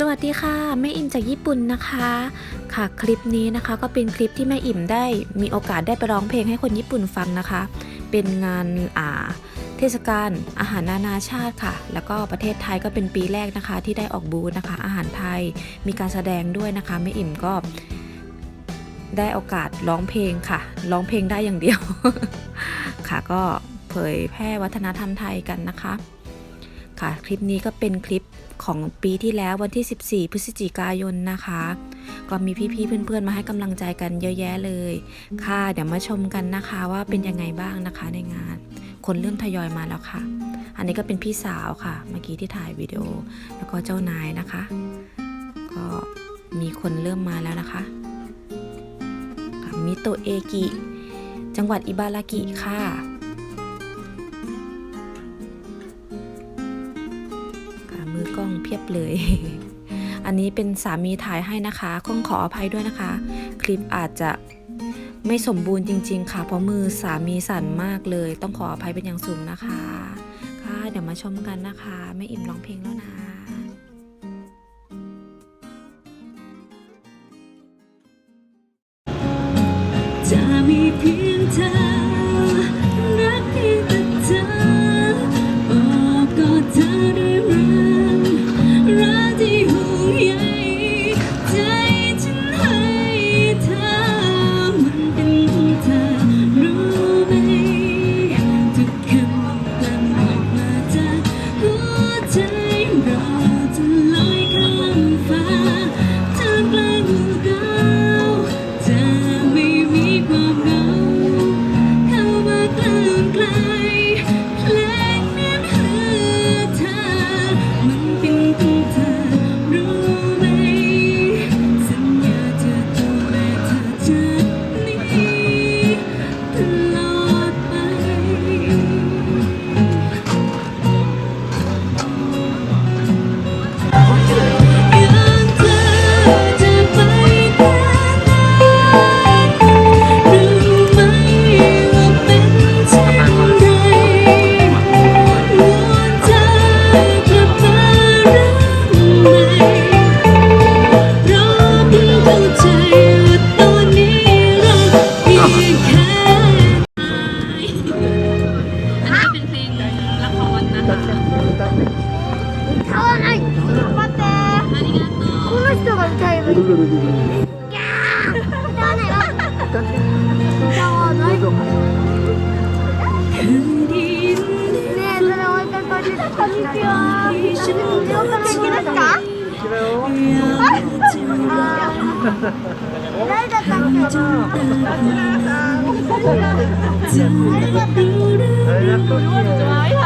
สวัสดีค่ะแม่อิ่มจากญี่ปุ่นนะคะ ค่ะคลิปนี้นะคะก็เป็นคลิปที่แม่อิ่มได้มีโอกาสได้ไปร้องเพลงให้คนญี่ปุ่นฟังนะคะ เป็นงานอ่าเทศกาลอาหารนานาชาติค่ะ แล้วก็ประเทศไทยก็เป็นปีแรกนะคะ ที่ได้ออกบูธนะคะ อาหารไทยมีการแสดงด้วยนะคะแม่อิ่มก็ได้โอกาสร้องเพลงค่ะ ร้องเพลงได้อย่างเดียว ค่ะก็เผยแพร่วัฒนธรรมไทยกันนะคะ ค่ะคลิปนี้ก็เป็นคลิป ของปีที่แล้ววันที่ 14 พฤศจิกายนนะคะ ก็มีพี่ๆเพื่อนๆมาให้กำลังใจกันเยอะแยะเลย ค่ะเดี๋ยวมาชมกันนะคะว่าเป็นยังไงบ้างนะคะในงาน คนเริ่มทยอยมาแล้วค่ะ อันนี้ก็เป็นพี่สาวค่ะ เมื่อกี้ที่ถ่ายวิดีโอแล้วก็เจ้านายนะคะ ก็มีคนเริ่มมาแล้วนะคะมิโตเอกิ จังหวัดอิบารากิค่ะ เพียบเลย อันนี้เป็นสามีถ่ายให้นะคะข้องขออภัยด้วยนะคะ คลิปอาจจะไม่สมบูรณ์จริง ๆ ค่ะ เพราะมือสามีสั่นมากเลย ต้องขออภัยเป็นอย่างสูงนะคะ ค่ะเดี๋ยวมาชมกันนะคะแม่อิ่มร้องเพลงแล้วนะจะมีเพียงเธอ 歌わない待ってこの人が歌えばい。歌わない。歌わない。ね、それらますだった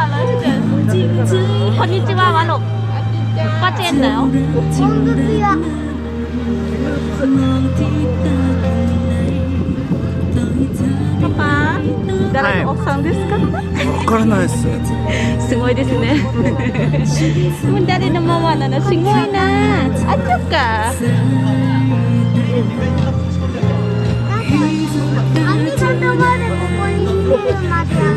あこんにちは、ワロ。パチェンだよ。パパ、誰の奥さんですか、わからないです。すごいですね。もう誰のママなの？すごいな。あ、そっか。ありがとここに来てまで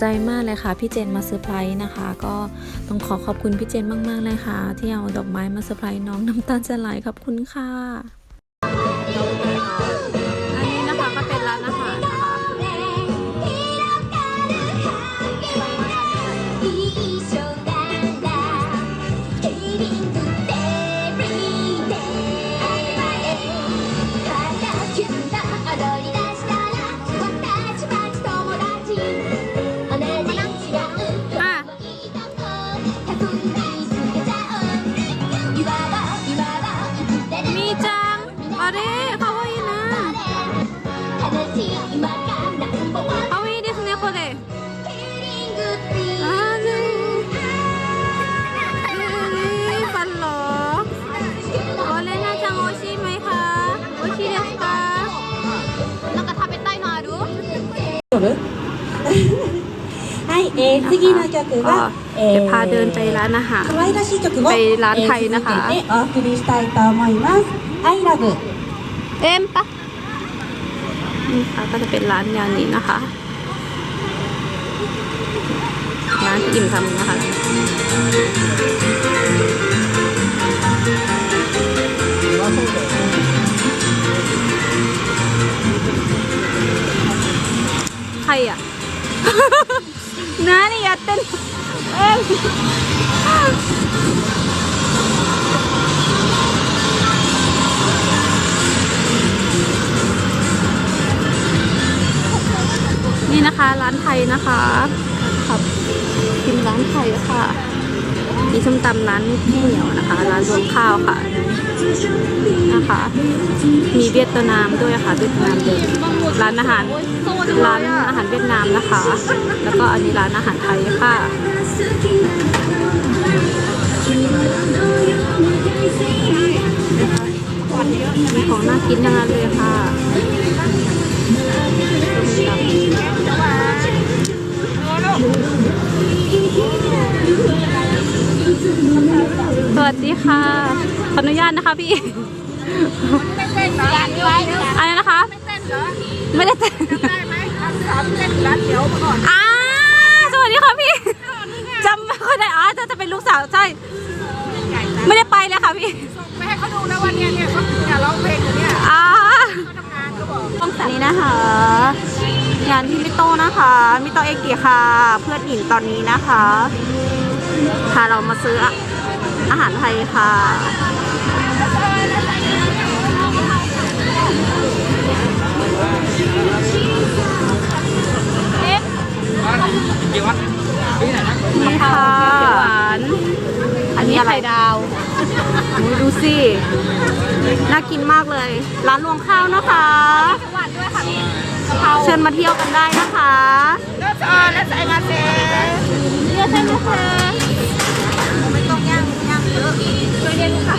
ใจมากเลยค่ะพี่เจนมาเซอร์ไพรส์นะคะ ก็ต้องขอขอบคุณพี่เจนมากๆเลยค่ะ ที่เอาดอกไม้มาเซอร์ไพรส์น้องน้ำตาลจะไหลขอบคุณค่ะ あ、いいですね、これ。あーねー。ฟันเหรอโอเลน่าจังโอชิไหมคะโอชิเดสかなんか食べたいのあるはい、えー、次の曲 ก็ は、 เดี๋ยวพาเดินไปร้านอาหาร 可愛らしい曲を、ไปร้านไทยนะคะ えー続いてお送りしたいと思います。I love เอ็มปะ นี่ค่ะก็จะเป็นร้านยานี้นะคะ ร้านอิ่มทำนะคะใครอะน้านี่อย่า นเอ็มนี่นะคะ ร้านไทยนะคะครับกินร้านไทยค่ะมีส้มตำร้านพี่เหนียวนะคะ ร้านรวงข้าวค่ะนะคะ มีเวียดนามด้วยค่ะเวียดนามเดิมร้านอาหารร้านอาหารเวียดนามนะคะ แล้วก็อันนี้ร้านอาหารไทยค่ะมีของน่ากินทั้งนั้นเลยค่ะ สวัสดีค่ะ ขออนุญาตนะคะพี่อะไรนะคะ ไม่ได้เต้นอ่าสวัสดีค่ะพี่จำไม่ค่อยได้อ๋อจะจะเป็นลูกสาวใช่ ไม่ได้ไปเลยค่ะพี่ มิโตเอกิค่ะ เพื่อนหญิงตอนนี้นะคะพาเรามาซื้ออาหารไทยค่ะนี่ค่ะหวานอันนี้อะไรดาวดูสิน่ากินมากเลย ร้านรวงข้าวนะคะหวานด้วยค่ะพี่เชิญมาเที่ยวกันได้นะคะ แล้วเออแล้วใส่มาเซ่เรียกได้ไหมคะไม่ต้องย่างย่างเยอะช่วยเรียกลูกค้า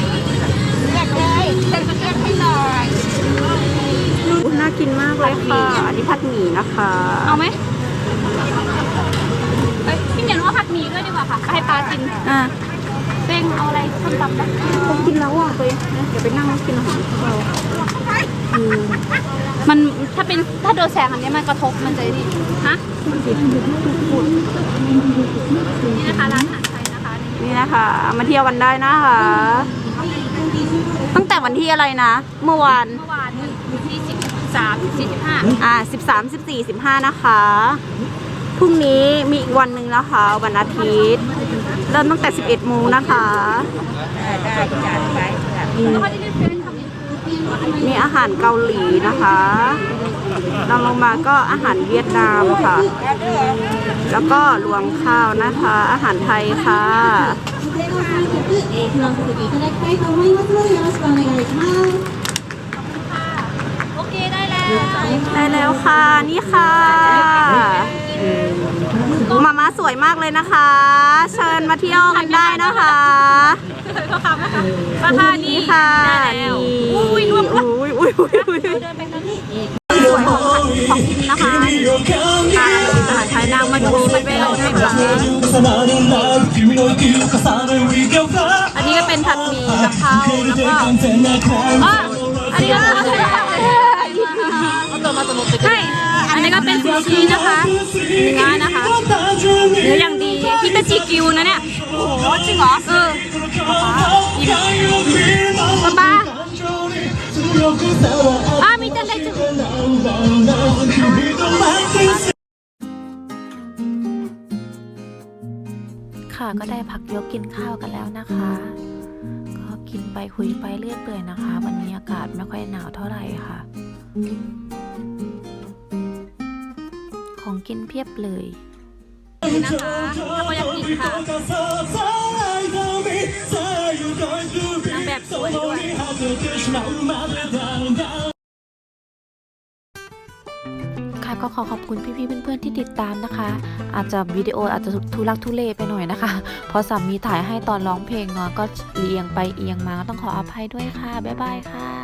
เรียกเลยเรียกเรียกให้หน่อยอุ๊ยน่ากินมากเลยค่ะ อันนี้ผัดหมี่นะคะ เอาไหมเอ้ยพี่เหมียนว่าผัดหมี่ด้วยดีกว่าค่ะ ให้ปลากิน อะเป้งเอาอะไรส้มตำไหมผมกินแล้วอะไปเดี๋ยวไปนั่งกินอาหารของเรา อืมมันถ้าเป็นถ้าโดนแสงอันเนี้ยมันกระทบมันจะนี่ฮะนี่นะคะร้านอาหารไทยนะคะนี่นะคะมาเที่ยวกันได้นะคะ ตั้งแต่วันที่อะไรนะ เมื่อวานเมื่อวานที่สิบสามสี่สิบห้าอ่า13 14 15นะคะพรุ่งนี้มีอีกวันหนึ่งนะคะวันอาทิตย์ เริ่มตั้งแต่ 11โมงนะคะอืม มีอาหารเกาหลีนะคะรองลงมาก็อาหารเวียดนามค่ะ แล้วก็รวมข้าวนะคะ อาหารไทยค่ะโอเคได้แล้วได้แล้วค่ะนี่ค่ะมาม่าสวยมากเลยนะคะ เชิญมาเที่ยวกันได้นะคะราคานี้ค่ะได้แล้ว สวยของของกินนะคะค่ะอาหารไทยนางมาดูมันเป็นเราเป็นแบบอันนี้ก็เป็นผัดหมี่กะเพราแล้วก็อ๋ออันนี้ก็ใช่อันนี้ก็เป็นซูชินะคะเนื้อนะคะเนื้ออย่างดีฮิตาจิกิวนะเนี่ยโอ้จริงเหรอเออ ค่ะก็ได้พักยกกินข้าวกันแล้วนะคะ ก็กินไปคุยไปเรื่อยเปื่อยนะคะ วันนี้อากาศไม่ค่อยหนาวเท่าไหร่ค่ะ ของกินเพียบเลยนะคะทาโกยากินค่ะ นางแบบสวยด้วยขอขอบคุณพี่ๆเพื่อนๆที่ติดตามนะคะ อาจจะวิดีโออาจจะทุลักทุเลไปหน่อยนะคะ เพราะสามีถ่ายให้ตอนร้องเพลงเนาะก็เอียงไปเอียงมาต้องขออภัยด้วยค่ะ บ๊ายบายค่ะ